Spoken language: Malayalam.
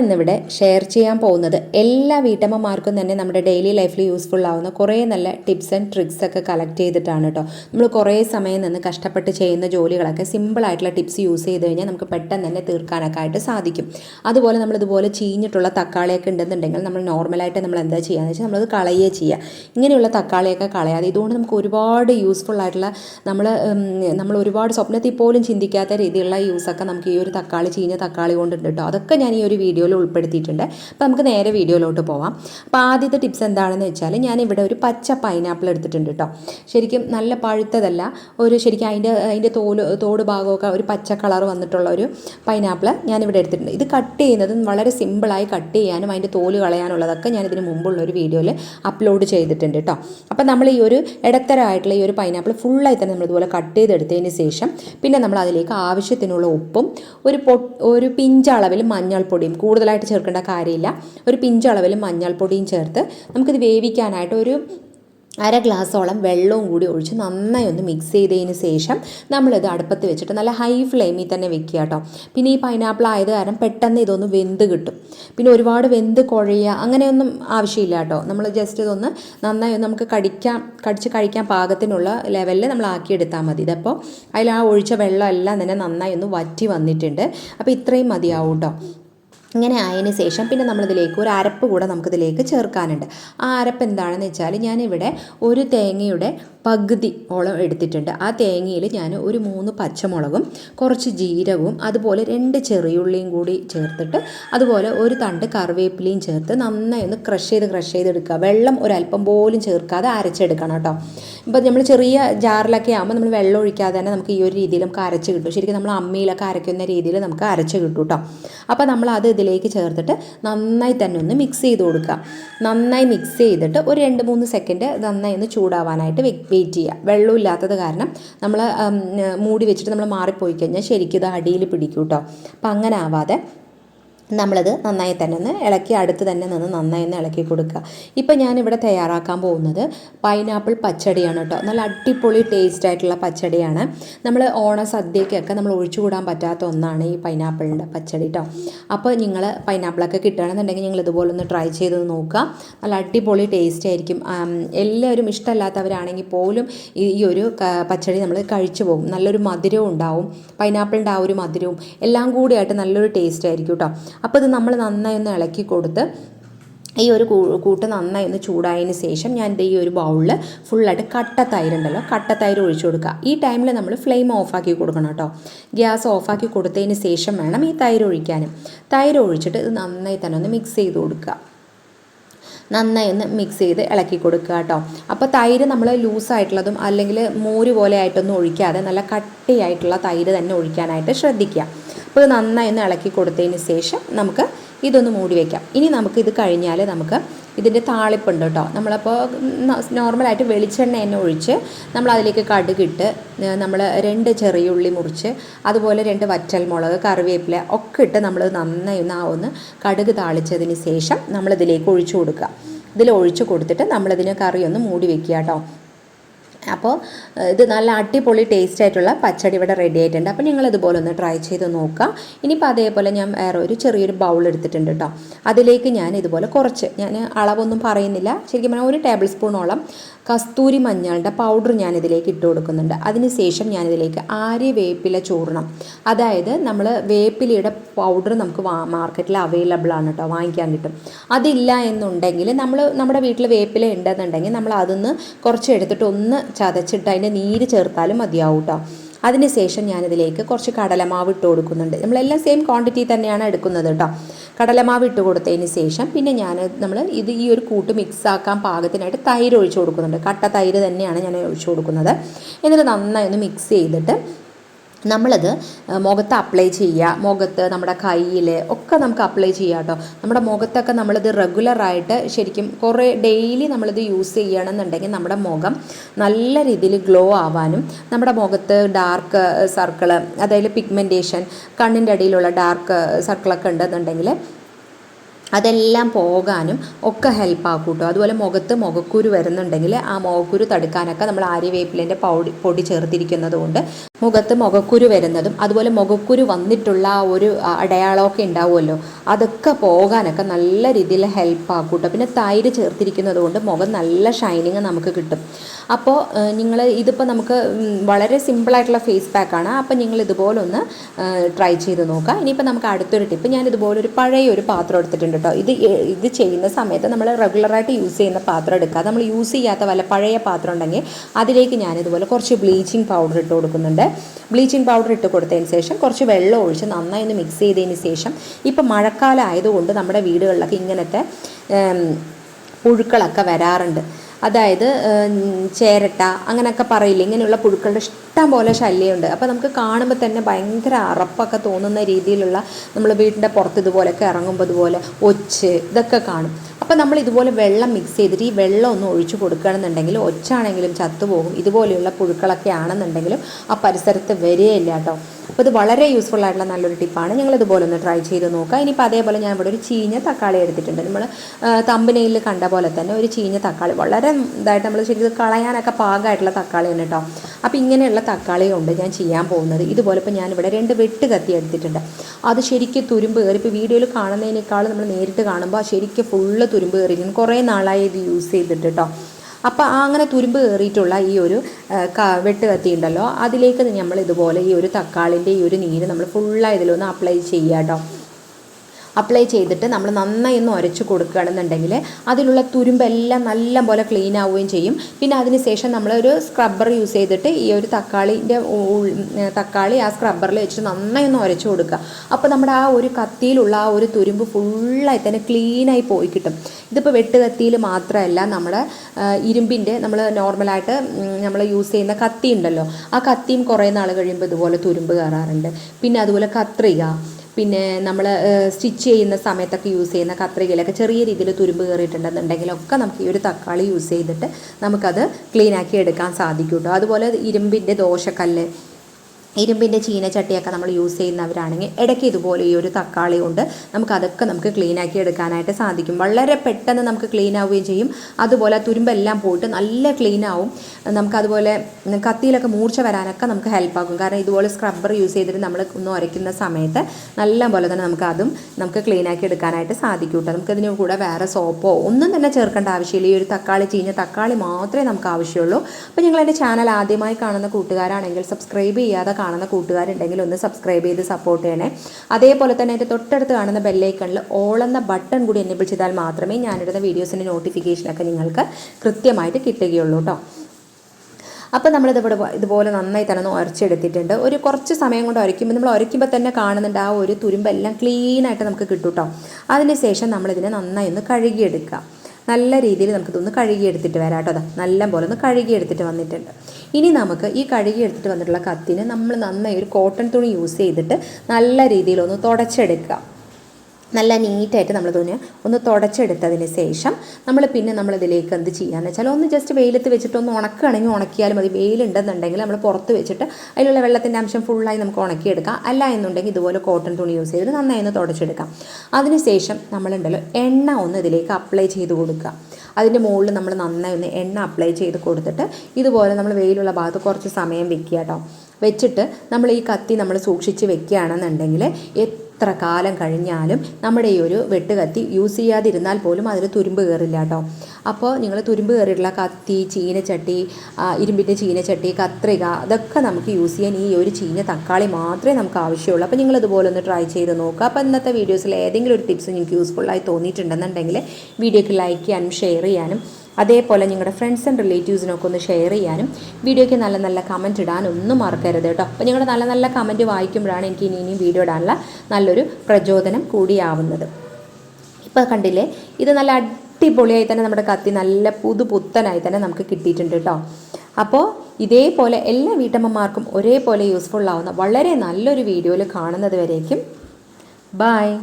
ഇന്നിവിടെ ഷെയർ ചെയ്യാൻ പോകുന്നത് എല്ലാ വീട്ടമ്മമാർക്കും തന്നെ നമ്മുടെ ഡെയിലി ലൈഫിൽ യൂസ്ഫുൾ ആവുന്ന കുറേ നല്ല ടിപ്സ് ആൻഡ് ട്രിക്സ് ഒക്കെ കളക്ട് ചെയ്തിട്ടാണ് കേട്ടോ നമ്മൾ കുറേ സമയം നിന്ന് കഷ്ടപ്പെട്ട് ചെയ്യുന്ന ജോലികളൊക്കെ സിമ്പിളായിട്ടുള്ള ടിപ്സ് യൂസ് ചെയ്ത് കഴിഞ്ഞാൽ നമുക്ക് പെട്ടെന്ന് തന്നെ തീർക്കാനൊക്കെ ആയിട്ട് സാധിക്കും. അതുപോലെ നമ്മൾ ഇതുപോലെ ചീഞ്ഞിട്ടുള്ള തക്കാളിയൊക്കെ ഉണ്ടെന്നുണ്ടെങ്കിൽ നമ്മൾ നോർമലായിട്ട് നമ്മൾ എന്താ ചെയ്യുകയെന്ന് വെച്ചാൽ നമ്മളത് കളയേ ചെയ്യുക. ഇങ്ങനെയുള്ള തക്കാളിയൊക്കെ കളയാതെ ഇതുകൊണ്ട് നമുക്ക് ഒരുപാട് യൂസ്ഫുൾ ആയിട്ടുള്ള നമ്മൾ നമ്മൾ ഒരുപാട് സ്വപ്നത്തിൽ പോലും ചിന്തിക്കാത്ത രീതിയിലുള്ള യൂസൊക്കെ നമുക്ക് ഈ ഒരു തക്കാളി ചീഞ്ഞ തക്കാളി കൊണ്ടുണ്ട് കേട്ടോ അതൊക്കെ ഞാൻ ഈ ഒരു വീഡിയോയിൽ ഉൾപ്പെടുത്തിയിട്ടുണ്ട്. അപ്പോൾ നമുക്ക് നേരെ വീഡിയോയിലോട്ട് പോവാം. അപ്പോൾ ആദ്യത്തെ ടിപ്സ് എന്താണെന്ന് വെച്ചാൽ ഞാൻ ഇവിടെ ഒരു പച്ച പൈനാപ്പിൾ എടുത്തിട്ടുണ്ട് കേട്ടോ. ശരിക്കും നല്ല പഴുത്തതല്ല. ഒരു ശരിക്കും അതിന്റെ അതിന്റെ തോൽ തോട് ഭാഗമൊക്കെ ഒരു പച്ച കളർ വന്നിട്ടുള്ള ഒരു പൈനാപ്പിൾ ഞാൻ ഇവിടെ എടുത്തിട്ടുണ്ട്. ഇത് കട്ട് ചെയ്യുന്നത് വളരെ സിമ്പിളായി കട്ട് ചെയ്യാനും അതിന്റെ തോൽ കളയാനുള്ളതൊക്കെ ഞാൻ ഇതിന് മുമ്പുള്ള ഒരു വീഡിയോയിൽ അപ്ലോഡ് ചെയ്തിട്ടുണ്ട് കേട്ടോ. അപ്പോൾ നമ്മൾ ഈ ഒരു ഇടത്തരമായിട്ടുള്ള ഈ ഒരു പൈനാപ്പിൾ ഫുള്ളായി തന്നെ നമ്മളിതുപോലെ കട്ട് ചെയ്തെടുത്തതിന് ശേഷം പിന്നെ നമ്മൾ അതിലേക്ക് ആവശ്യത്തിനുള്ള ഉപ്പും ഒരു പൊ ഒരു പിഞ്ചളവിൽ മഞ്ഞൾപ്പൊടിയും കൂടുതലായിട്ട് ചേർക്കേണ്ട കാര്യമില്ല. ഒരു പിഞ്ചളവിൽ മഞ്ഞൾപ്പൊടിയും ചേർത്ത് നമുക്കിത് വേവിക്കാനായിട്ട് ഒരു അര ഗ്ലാസ്സോളം വെള്ളവും കൂടി ഒഴിച്ച് നന്നായി ഒന്ന് മിക്സ് ചെയ്തതിന് ശേഷം നമ്മളിത് അടുപ്പത്ത് വെച്ചിട്ട് നല്ല ഹൈ ഫ്ലെയിമിൽ തന്നെ വെക്കുക കേട്ടോ. പിന്നെ ഈ പൈനാപ്പിൾ ആയത് കാരണം പെട്ടെന്ന് ഇതൊന്ന് വെന്ത് കിട്ടും. പിന്നെ ഒരുപാട് വെന്ത് കുഴയുക അങ്ങനെയൊന്നും ആവശ്യമില്ല കേട്ടോ. നമ്മൾ ജസ്റ്റ് ഇതൊന്ന് നന്നായി നമുക്ക് കടിക്കാൻ കടിച്ച് കഴിക്കാൻ പാകത്തിനുള്ള ലെവലിൽ നമ്മൾ ആക്കിയെടുത്താൽ മതി. ഇതപ്പോൾ അതിൽ ആ ഒഴിച്ച വെള്ളം എല്ലാം തന്നെ നന്നായി ഒന്ന് വറ്റി വന്നിട്ടുണ്ട്. അപ്പോൾ ഇത്രയും മതിയാവും കേട്ടോ. ഇങ്ങനെ ആയതിന് ശേഷം പിന്നെ നമ്മളിതിലേക്ക് ഒരു അരപ്പ് കൂടെ നമുക്കിതിലേക്ക് ചേർക്കാനുണ്ട്. ആ അരപ്പ് എന്താണെന്ന് വെച്ചാൽ ഞാനിവിടെ ഒരു തേങ്ങയുടെ പകുതി ഓളം എടുത്തിട്ടുണ്ട്. ആ തേങ്ങയിൽ ഞാൻ ഒരു മൂന്ന് പച്ചമുളകും കുറച്ച് ജീരകവും അതുപോലെ രണ്ട് ചെറിയുള്ളിയും കൂടി ചേർത്തിട്ട് അതുപോലെ ഒരു തണ്ട് കറിവേപ്പിലയും ചേർത്ത് നന്നായി ഒന്ന് ക്രഷ് ചെയ്ത് ക്രഷ് ചെയ്തെടുക്കുക വെള്ളം ഒരല്പം പോലും ചേർക്കാതെ അരച്ചെടുക്കണം കേട്ടോ. ഇപ്പം നമ്മൾ ചെറിയ ജാറിലൊക്കെ ആകുമ്പോൾ നമ്മൾ വെള്ളം ഒഴിക്കാതെ തന്നെ നമുക്ക് ഈ ഒരു രീതിയിൽ നമുക്ക് അരച്ച് കിട്ടും. ശരിക്കും നമ്മൾ അമ്മയിലൊക്കെ അരയ്ക്കുന്ന രീതിയിൽ നമുക്ക് അരച്ച് കിട്ടും കേട്ടോ. അപ്പോൾ നമ്മൾ അത് ഇതിലേക്ക് ചേർത്തിട്ട് നന്നായി തന്നെ ഒന്ന് മിക്സ് ചെയ്ത് കൊടുക്കുക. നന്നായി മിക്സ് ചെയ്തിട്ട് ഒരു രണ്ട് മൂന്ന് സെക്കൻഡ് നന്നായി ഒന്ന് ചൂടാവാനായിട്ട് വെയിറ്റ് ചെയ്യുക. വെള്ളമില്ലാത്തത് കാരണം നമ്മൾ മൂടി വെച്ചിട്ട് നമ്മൾ മാറിപ്പോയി കഴിഞ്ഞാൽ ശരിക്കും ഇത് അടിയിൽ പിടിക്കും കേട്ടോ അപ്പം അങ്ങനെ ആവാതെ നമ്മളത് നന്നായി തന്നെ ഒന്ന് ഇളക്കി അടുത്ത് തന്നെ നിന്ന് നന്നായി ഒന്ന് ഇളക്കി കൊടുക്കുക. ഇപ്പം ഞാനിവിടെ തയ്യാറാക്കാൻ പോകുന്നത് പൈനാപ്പിൾ പച്ചടിയാണ് കേട്ടോ. നല്ല അടിപൊളി ടേസ്റ്റ് ആയിട്ടുള്ള പച്ചടിയാണ്. നമ്മൾ ഓണ സദ്യക്കൊക്കെ നമ്മൾ ഒഴിച്ചുകൂടാൻ പറ്റാത്ത ഒന്നാണ് ഈ പൈനാപ്പിളിന്റെ പച്ചടി കേട്ടോ അപ്പോൾ നിങ്ങൾ പൈനാപ്പിളൊക്കെ കിട്ടുകയാണെന്നുണ്ടെങ്കിൽ നിങ്ങൾ ഇതുപോലെ ഒന്ന് ട്രൈ ചെയ്ത് നോക്കുക. നല്ല അടിപൊളി ടേസ്റ്റ് ആയിരിക്കും. എല്ലാവരും ഇഷ്ടമല്ലാത്തവരാണെങ്കിൽ പോലും ഈ ഒരു പച്ചടി നമ്മൾ കഴിച്ചു പോകും. നല്ലൊരു മധുരവും ഉണ്ടാവും. പൈനാപ്പിളിന്റെ ആ ഒരു മധുരവും എല്ലാം കൂടിയായിട്ട് നല്ലൊരു ടേസ്റ്റ് ആയിരിക്കും കേട്ടോ അപ്പോൾ ഇത് നമ്മൾ നന്നായി ഒന്ന് ഇളക്കി കൊടുത്ത് ഈ ഒരു കൂട്ട് നന്നായി ഒന്ന് ചൂടായതിന് ശേഷം ഞാൻ ഈ ഒരു ബൗളിൽ ഫുള്ളായിട്ട് കട്ട തൈര് ഉണ്ടല്ലോ കട്ട തൈര് ഒഴിച്ചു കൊടുക്കുക. ഈ ടൈമിൽ നമ്മൾ ഫ്ലെയിം ഓഫാക്കി കൊടുക്കണം കേട്ടോ. ഗ്യാസ് ഓഫാക്കി കൊടുത്തതിന് ശേഷം വേണം ഈ തൈര് ഒഴിക്കാനും. തൈര് ഒഴിച്ചിട്ട് ഇത് നന്നായി തന്നെ ഒന്ന് മിക്സ് ചെയ്ത് കൊടുക്കുക. നന്നായി ഒന്ന് മിക്സ് ചെയ്ത് ഇളക്കി കൊടുക്കുക കേട്ടോ. അപ്പോൾ തൈര് നമ്മൾ ലൂസായിട്ടുള്ളതും അല്ലെങ്കിൽ മോര് പോലെ ആയിട്ടൊന്നും ഒഴിക്കാതെ നല്ല കട്ടിയായിട്ടുള്ള തൈര് തന്നെ ഒഴിക്കാനായിട്ട് ശ്രദ്ധിക്കുക. അപ്പോൾ ഇത് നന്നായി ഒന്ന് ഇളക്കി കൊടുത്തതിന് ശേഷം നമുക്ക് ഇതൊന്ന് മൂടി വയ്ക്കാം ഇനി നമുക്ക് ഇത് കഴിഞ്ഞാൽ നമുക്ക് ഇതിന്റെ താളിപ്പുണ്ട് കേട്ടോ. നമ്മളപ്പോൾ നോർമലായിട്ട് വെളിച്ചെണ്ണ തന്നെ ഒഴിച്ച് നമ്മൾ അതിലേക്ക് കടുകിട്ട് നമ്മൾ രണ്ട് ചെറിയ ഉള്ളി മുറിച്ച് അതുപോലെ രണ്ട് വറ്റൽ മുളക് കറിവേപ്പില ഒക്കെ ഇട്ട് നമ്മൾ നന്നായി ഒന്ന് ആ ഒന്ന് കടുക് താളിച്ചതിന് ശേഷം നമ്മളിതിലേക്ക് ഒഴിച്ചു കൊടുക്കുക. ഇതിൽ ഒഴിച്ചു കൊടുത്തിട്ട് നമ്മളിതിന് കറി ഒന്ന് മൂടി വെക്കുക കേട്ടോ. അപ്പോൾ ഇത് നല്ല അടിപൊളി ടേസ്റ്റ് ആയിട്ടുള്ള പച്ചടി ഇവിടെ റെഡി ആയിട്ടുണ്ട്. അപ്പോൾ നിങ്ങൾ ഇതുപോലെ ഒന്ന് ട്രൈ ചെയ്ത് നോക്കുക. ഇനിയിപ്പോൾ അതേപോലെ ഞാൻ വേറെ ഒരു ചെറിയൊരു ബൗൾ എടുത്തിട്ടുണ്ട് കേട്ടോ അതിലേക്ക് ഞാൻ ഇതുപോലെ കുറച്ച് ഞാൻ അളവൊന്നും പറയുന്നില്ല. ശരിക്കും പറഞ്ഞാൽ ഒരു ടേബിൾ സ്പൂണോളം കസ്തൂരി മഞ്ഞളുടെ പൗഡർ ഞാനിതിലേക്ക് ഇട്ട് കൊടുക്കുന്നുണ്ട്. അതിനുശേഷം ഞാനിതിലേക്ക് ആര്യ വേപ്പില ചൂർണം അതായത് നമ്മൾ വേപ്പിലയുടെ പൗഡർ നമുക്ക് മാർക്കറ്റിൽ അവൈലബിൾ ആണ് കേട്ടോ വാങ്ങിക്കാൻ കിട്ടും. അതില്ല എന്നുണ്ടെങ്കിൽ നമ്മൾ നമ്മുടെ വീട്ടിൽ വേപ്പില ഉണ്ടെന്നുണ്ടെങ്കിൽ നമ്മൾ അതൊന്ന് കുറച്ച് എടുത്തിട്ട് ഒന്ന് ചതച്ചിട്ട് അതിന്റെ നീര് ചേർത്താലും മതിയാവും കേട്ടോ അതിനുശേഷം ഞാനിതിലേക്ക് കുറച്ച് കടലമാവ് ഇട്ട് കൊടുക്കുന്നുണ്ട്. നമ്മളെല്ലാം സെയിം ക്വാണ്ടിറ്റി തന്നെയാണ് എടുക്കുന്നത് കേട്ടോ കടലമാവ് ഇട്ട് കൊടുത്തതിന് ശേഷം പിന്നെ ഞാൻ നമ്മൾ ഇത് ഈ ഒരു കൂട്ട് മിക്സ് ആക്കാൻ പാകത്തിനായിട്ട് തൈര് ഒഴിച്ചു കൊടുക്കുന്നുണ്ട്. കട്ട തൈര് തന്നെയാണ് ഞാൻ ഒഴിച്ചു കൊടുക്കുന്നത്. എന്നിട്ട് നന്നായി ഒന്ന് മിക്സ് ചെയ്തിട്ട് നമ്മളത് മുഖത്ത് അപ്ലൈ ചെയ്യുക. മുഖത്ത് നമ്മുടെ കയ്യിൽ ഒക്കെ നമുക്ക് അപ്ലൈ ചെയ്യാം കേട്ടോ നമ്മുടെ മുഖത്തൊക്കെ നമ്മളിത് റെഗുലറായിട്ട് ശരിക്കും കുറേ ഡെയിലി നമ്മളിത് യൂസ് ചെയ്യണമെന്നുണ്ടെങ്കിൽ നമ്മുടെ മുഖം നല്ല രീതിയിൽ ഗ്ലോ ആവാനും നമ്മുടെ മുഖത്ത് ഡാർക്ക് സർക്കിൾ അതായത് പിഗ്മെന്റേഷൻ കണ്ണിന്റെ അടിയിലുള്ള ഡാർക്ക് സർക്കിളൊക്കെ ഉണ്ടെന്നുണ്ടെങ്കിൽ അതെല്ലാം പോകാനും ഒക്കെ ഹെൽപ്പ് ആക്കും കേട്ടോ അതുപോലെ മുഖത്ത് മുഖക്കുരു വരുന്നുണ്ടെങ്കിൽ ആ മുഖക്കുരു തടുക്കാനൊക്കെ നമ്മൾ ആര്യവേപ്പിലിന്റെ പൗടി പൊടി ചേർത്തിരിക്കുന്നത് കൊണ്ട് മുഖത്ത് മുഖക്കുരു വരുന്നതും അതുപോലെ മുഖക്കുരു വന്നിട്ടുള്ള ആ ഒരു അടയാളമൊക്കെ ഉണ്ടാവുമല്ലോ. അതൊക്കെ പോകാനൊക്കെ നല്ല രീതിയിൽ ഹെൽപ്പ് ആക്കും കേട്ടോ. പിന്നെ തൈര് ചേർത്തിരിക്കുന്നത് കൊണ്ട് മുഖം നല്ല ഷൈനിങ് നമുക്ക് കിട്ടും. അപ്പോൾ നിങ്ങൾ ഇതിപ്പോൾ നമുക്ക് വളരെ സിമ്പിളായിട്ടുള്ള ഫേസ് പാക്കാണ് അപ്പോൾ നിങ്ങൾ ഇതുപോലെ ഒന്ന് ട്രൈ ചെയ്ത് നോക്കാം ഇനിയിപ്പോൾ നമുക്ക് അടുത്തൊരു ടിപ്പ് ഞാൻ ഇതുപോലെ ഒരു പഴയ ഒരു പാത്രം എടുത്തിട്ടുണ്ട് കേട്ടോ ഇത് ഇത് ചെയ്യുന്ന സമയത്ത് നമ്മൾ റെഗുലറായിട്ട് യൂസ് ചെയ്യുന്ന പാത്രം എടുക്കുക. നമ്മൾ യൂസ് ചെയ്യാത്ത വല്ല പഴയ പാത്രം ഉണ്ടെങ്കിൽ അതിലേക്ക് ഞാൻ ഇതുപോലെ കുറച്ച് ബ്ലീച്ചിങ് പൗഡർ ഇട്ട് കൊടുക്കുന്നുണ്ട്. ബ്ലീച്ചിങ് പൗഡർ ഇട്ട് കൊടുത്തതിന് ശേഷം കുറച്ച് വെള്ളം ഒഴിച്ച് നന്നായി ഒന്ന് മിക്സ് ചെയ്തതിന് ശേഷം ഇപ്പം മഴക്കാലം ആയതുകൊണ്ട് നമ്മുടെ വീടുകളിലൊക്കെ ഇങ്ങനത്തെ പുഴുക്കളൊക്കെ വരാറുണ്ട്. അതായത് ചേരട്ട അങ്ങനെയൊക്കെ പറയില്ല ഇങ്ങനെയുള്ള പുഴുക്കളുടെ ഇഷ്ടം പോലെ ശല്യമുണ്ട്. അപ്പോൾ നമുക്ക് കാണുമ്പോൾ തന്നെ ഭയങ്കര അറപ്പൊക്കെ തോന്നുന്ന രീതിയിലുള്ള നമ്മൾ വീടിന്റെ പുറത്ത് ഇതുപോലെയൊക്കെ ഇറങ്ങുമ്പോൾ ഇതുപോലെ ഒച്ച് ഇതൊക്കെ കാണും. അപ്പോൾ നമ്മൾ ഇതുപോലെ വെള്ളം മിക്സ് ചെയ്തിട്ട് ഈ വെള്ളം ഒന്ന് ഒഴിച്ചു കൊടുക്കുകയാണെന്നുണ്ടെങ്കിൽ ഒച്ചാണെങ്കിലും ചത്തുപോകും. ഇതുപോലെയുള്ള പുഴുക്കളൊക്കെ ആണെന്നുണ്ടെങ്കിലും ആ പരിസരത്ത് വരികയില്ല കേട്ടോ. അപ്പോൾ ഇത് വളരെ യൂസ്ഫുൾ ആയിട്ടുള്ള നല്ലൊരു ടിപ്പാണ് ഞങ്ങൾ ഇതുപോലെ ഒന്ന് ട്രൈ ചെയ്ത് നോക്കുക ഇനിയിപ്പോൾ അതേപോലെ ഞാൻ ഇവിടെ ഒരു ചീഞ്ഞ തക്കാളി എടുത്തിട്ടുണ്ട്. നമ്മൾ തമ്പനയിൽ കണ്ട പോലെ തന്നെ ഒരു ചീഞ്ഞ തക്കാളി. വളരെ ഇതായിട്ട് നമ്മൾ ശരിക്കും കളയാനൊക്കെ പാകമായിട്ടുള്ള തക്കാളിയാണ് കേട്ടോ. അപ്പോൾ ഇങ്ങനെയുള്ള തക്കാളി കൊണ്ട് ഞാൻ ചെയ്യാൻ പോകുന്നത്. ഇതുപോലെ ഇപ്പോൾ ഞാനിവിടെ രണ്ട് വെട്ട് കത്തി എടുത്തിട്ടുണ്ട്. അത് ശരിക്കും തുരുമ്പ് കയറി ഇപ്പോൾ വീഡിയോയിൽ കാണുന്നതിനേക്കാൾ നമ്മൾ നേരിട്ട് കാണുമ്പോൾ ശരിക്കും ഫുള്ള് തുരുമ്പ് കയറിയിരിക്കും കുറേ നാളായി ഇത് യൂസ് ചെയ്തിട്ട് കേട്ടോ അപ്പോൾ അങ്ങനെ തുരുമ്പ് കയറിയിട്ടുള്ള ഈ ഒരു വെട്ട് കത്തി ഉണ്ടല്ലോ അതിലേക്ക് നമ്മൾ ഇതുപോലെ ഈ ഒരു തക്കാളിന്റെ ഈ ഒരു നീര് നമ്മൾ ഫുള്ളായി ഇതിലൊന്ന് അപ്ലൈ ചെയ്യുക കേട്ടോ അപ്ലൈ ചെയ്തിട്ട് നമ്മൾ നന്നായി ഒന്ന് ഉരച്ച് കൊടുക്കുകയാണെന്നുണ്ടെങ്കിൽ അതിലുള്ള തുരുമ്പെല്ലാം നല്ല പോലെ ക്ലീൻ ആവുകയും ചെയ്യും. പിന്നെ അതിന് ശേഷം നമ്മളൊരു സ്ക്രബ്ബർ യൂസ് ചെയ്തിട്ട് ഈ ഒരു തക്കാളിന്റെ തക്കാളി ആ സ്ക്രബ്ബറിൽ വെച്ചിട്ട് നന്നായി ഒന്ന് ഉരച്ച് കൊടുക്കുക. അപ്പോൾ നമ്മുടെ ആ ഒരു കത്തിയിലുള്ള ആ ഒരു തുരുമ്പ് ഫുള്ളായി തന്നെ ക്ലീനായി പോയി കിട്ടും. ഇതിപ്പോൾ വെട്ട് കത്തിയിൽ മാത്രമല്ല നമ്മുടെ ഇരുമ്പിന്റെ നമ്മൾ നോർമലായിട്ട് നമ്മൾ യൂസ് ചെയ്യുന്ന കത്തി ഉണ്ടല്ലോ ആ കത്തിയും കുറേ നാൾ കഴിയുമ്പോൾ ഇതുപോലെ തുരുമ്പ് കയറാറുണ്ട്. പിന്നെ അതുപോലെ കത്രിക പിന്നെ നമ്മൾ സ്റ്റിച്ച് ചെയ്യുന്ന സമയത്തൊക്കെ യൂസ് ചെയ്യുന്ന കത്രികയിലൊക്കെ ചെറിയ രീതിയിൽ തുരുമ്പ് കയറിയിട്ടുണ്ടെന്നുണ്ടെങ്കിലൊക്കെ നമുക്ക് ഈ ഒരു തക്കാളി യൂസ് ചെയ്തിട്ട് നമുക്കത് ക്ലീനാക്കി എടുക്കാൻ സാധിക്കും കേട്ടോ. അതുപോലെ ഇരുമ്പിന്റെ ദോശക്കല്ല് ഇരുമ്പിന്റെ ചീനച്ചട്ടിയൊക്കെ നമ്മൾ യൂസ് ചെയ്യുന്നവരാണെങ്കിൽ ഇടയ്ക്ക് ഇതുപോലെ ഈ ഒരു തക്കാളി കൊണ്ട് നമുക്ക് അതൊക്കെ നമുക്ക് ക്ലീൻ ആക്കി എടുക്കാനായിട്ട് സാധിക്കും. വളരെ പെട്ടെന്ന് നമുക്ക് ക്ലീൻ ആവുകയും ചെയ്യും. അതുപോലെ തുരുമ്പെല്ലാം പോയിട്ട് നല്ല ക്ലീൻ ആവും. നമുക്കതുപോലെ കത്തിയിലൊക്കെ മൂർച്ച വരാനൊക്കെ നമുക്ക് ഹെൽപ്പ് ആക്കും. കാരണം ഇതുപോലെ സ്ക്രബ്ബർ യൂസ് ചെയ്തിട്ട് നമ്മൾ ഒന്ന് ഉരയ്ക്കുന്ന സമയത്ത് നല്ല പോലെ തന്നെ നമുക്ക് അതും നമുക്ക് ക്ലീൻ ആക്കി എടുക്കാനായിട്ട് സാധിക്കും കേട്ടോ. നമുക്കതിന് കൂടെ വേറെ സോപ്പോ ഒന്നും തന്നെ ചേർക്കേണ്ട ആവശ്യമില്ല. ഈ ഒരു തക്കാളി ചീഞ്ഞ തക്കാളി മാത്രമേ നമുക്ക് ആവശ്യമുള്ളൂ. അപ്പോൾ നിങ്ങൾ എന്റെ ചാനൽ ആദ്യമായി കാണുന്ന കൂട്ടുകാരാണെങ്കിൽ സബ്സ്ക്രൈബ് ചെയ്യാതെ കാണുന്ന കൂട്ടുകാരുണ്ടെങ്കിൽ ഒന്ന് സബ്സ്ക്രൈബ് ചെയ്ത് സപ്പോർട്ട് ചെയ്യണേ. അതേപോലെ തന്നെ എന്റെ തൊട്ടടുത്ത് കാണുന്ന ബെല്ലൈക്കണിൽ ഓൾ എന്ന ബട്ടൺ കൂടി എനേബിൾ ചെയ്താൽ മാത്രമേ ഞാനിടുന്ന വീഡിയോസിന്റെ നോട്ടിഫിക്കേഷനൊക്കെ നിങ്ങൾക്ക് കൃത്യമായിട്ട് കിട്ടുകയുള്ളൂ കേട്ടോ അപ്പോൾ നമ്മളിത് ഇവിടെ ഇതുപോലെ നന്നായി തന്നെ ഉരച്ചെടുത്തിട്ടുണ്ട് ഒരു കുറച്ച് സമയം കൊണ്ട് ഉരയ്ക്കുമ്പോൾ നമ്മൾ ഉരയ്ക്കുമ്പോൾ തന്നെ കാണുന്നുണ്ട് ആ ഒരു തുരുമ്പെല്ലാം ക്ലീനായിട്ട് നമുക്ക് കിട്ടും കേട്ടോ അതിന് ശേഷം നമ്മളിതിനെ നന്നായി ഒന്ന് കഴുകിയെടുക്കുക. നല്ല രീതിയിൽ നമുക്കിതൊന്ന് കഴുകിയെടുത്തിട്ട് വരാം കേട്ടോ നല്ല പോലെ ഒന്ന് കഴുകിയെടുത്തിട്ട് വന്നിട്ടുണ്ട്. ഇനി നമുക്ക് ഈ കഴുകി എടുത്തിട്ട് വന്നിട്ടുള്ള കത്തിന് നമ്മൾ നന്നായി ഒരു കോട്ടൺ തുണി യൂസ് ചെയ്തിട്ട് നല്ല രീതിയിലൊന്ന് തുടച്ചെടുക്കുക. നല്ല നീറ്റായിട്ട് നമ്മൾ തുണി ഒന്ന് തുടച്ചെടുത്തതിന് ശേഷം നമ്മൾ പിന്നെ നമ്മളിതിലേക്ക് എന്ത് ചെയ്യാന്ന് വെച്ചാൽ ഒന്ന് ജസ്റ്റ് വെയിലത്ത് വെച്ചിട്ട് ഒന്ന് ഉണക്കുകയാണെങ്കിൽ ഉണക്കിയാലും മതി. വെയിലുണ്ടെന്നുണ്ടെങ്കിൽ നമ്മൾ പുറത്ത് വെച്ചിട്ട് അതിലുള്ള വെള്ളത്തിന്റെ അംശം ഫുള്ളായി നമുക്ക് ഉണക്കിയെടുക്കാം. അല്ല എന്നുണ്ടെങ്കിൽ ഇതുപോലെ കോട്ടൺ തുണി യൂസ് ചെയ്തിട്ട് നന്നായി ഒന്ന് തുടച്ചെടുക്കാം. അതിനുശേഷം നമ്മളുണ്ടല്ലോ എണ്ണ ഒന്ന് ഇതിലേക്ക് അപ്ലൈ ചെയ്ത് കൊടുക്കുക. അതിന്റെ മുകളിൽ നമ്മൾ നന്നായി ഒന്ന് എണ്ണ അപ്ലൈ ചെയ്ത് കൊടുത്തിട്ട് ഇതുപോലെ നമ്മൾ വെയിലുള്ള ഭാഗത്ത് കുറച്ച് സമയം വെക്കുക കേട്ടോ വെച്ചിട്ട് നമ്മൾ ഈ കത്തി നമ്മൾ സൂക്ഷിച്ച് വെക്കുകയാണെന്നുണ്ടെങ്കിൽ എത്ര കാലം കഴിഞ്ഞാലും നമ്മുടെ ഈ ഒരു വെട്ടുകത്തി യൂസ് ചെയ്യാതിരുന്നാൽ പോലും അതിൽ തുരുമ്പ് കയറില്ല കേട്ടോ അപ്പോൾ നിങ്ങൾ തുരുമ്പ് കയറിയിട്ടുള്ള കത്തി ചീനച്ചട്ടി ഇരുമ്പിന്റെ ചീനച്ചട്ടി കത്രിക അതൊക്കെ നമുക്ക് യൂസ് ചെയ്യാൻ ഈ ഒരു ചീന തക്കാളി മാത്രമേ നമുക്ക് ആവശ്യമുള്ളൂ. അപ്പോൾ നിങ്ങൾ ഇതുപോലെ ഒന്ന് ട്രൈ ചെയ്ത് നോക്കുക. അപ്പോൾ ഇന്നത്തെ വീഡിയോസിൽ ഏതെങ്കിലും ഒരു ടിപ്സ് നിങ്ങൾക്ക് യൂസ്ഫുള്ളായി തോന്നിയിട്ടുണ്ടെന്നുണ്ടെങ്കിൽ വീഡിയോക്ക് ലൈക്ക് ചെയ്യാനും ഷെയർ ചെയ്യാനും അതേപോലെ നിങ്ങളുടെ ഫ്രണ്ട്സ് ആൻഡ് റിലേറ്റീവ്സിനൊക്കെ ഒന്ന് ഷെയർ ചെയ്യാനും വീഡിയോയ്ക്ക് നല്ല നല്ല കമന്റ് ഇടാൻ ഒന്നും മറക്കരുത് കേട്ടോ. അപ്പോൾ നിങ്ങളുടെ നല്ല നല്ല കമന്റ് വായിക്കുമ്പോഴാണ് എനിക്ക് ഇനി ഇനിയും വീഡിയോ ഇടാനുള്ള നല്ലൊരു പ്രചോദനം കൂടിയാവുന്നത്. ഇപ്പോൾ കണ്ടില്ലേ? ഇത് നല്ല അടിപൊളിയായി തന്നെ നമ്മുടെ കത്തി നല്ല പുതു പുത്തനായി തന്നെ നമുക്ക് കിട്ടിയിട്ടുണ്ട് കേട്ടോ. അപ്പോൾ ഇതേപോലെ എല്ലാ വീട്ടമ്മമാർക്കും ഒരേപോലെ യൂസ്ഫുൾ ആവുന്ന വളരെ നല്ലൊരു വീഡിയോയിൽ കാണുന്നത് വരേക്കും. ബായ്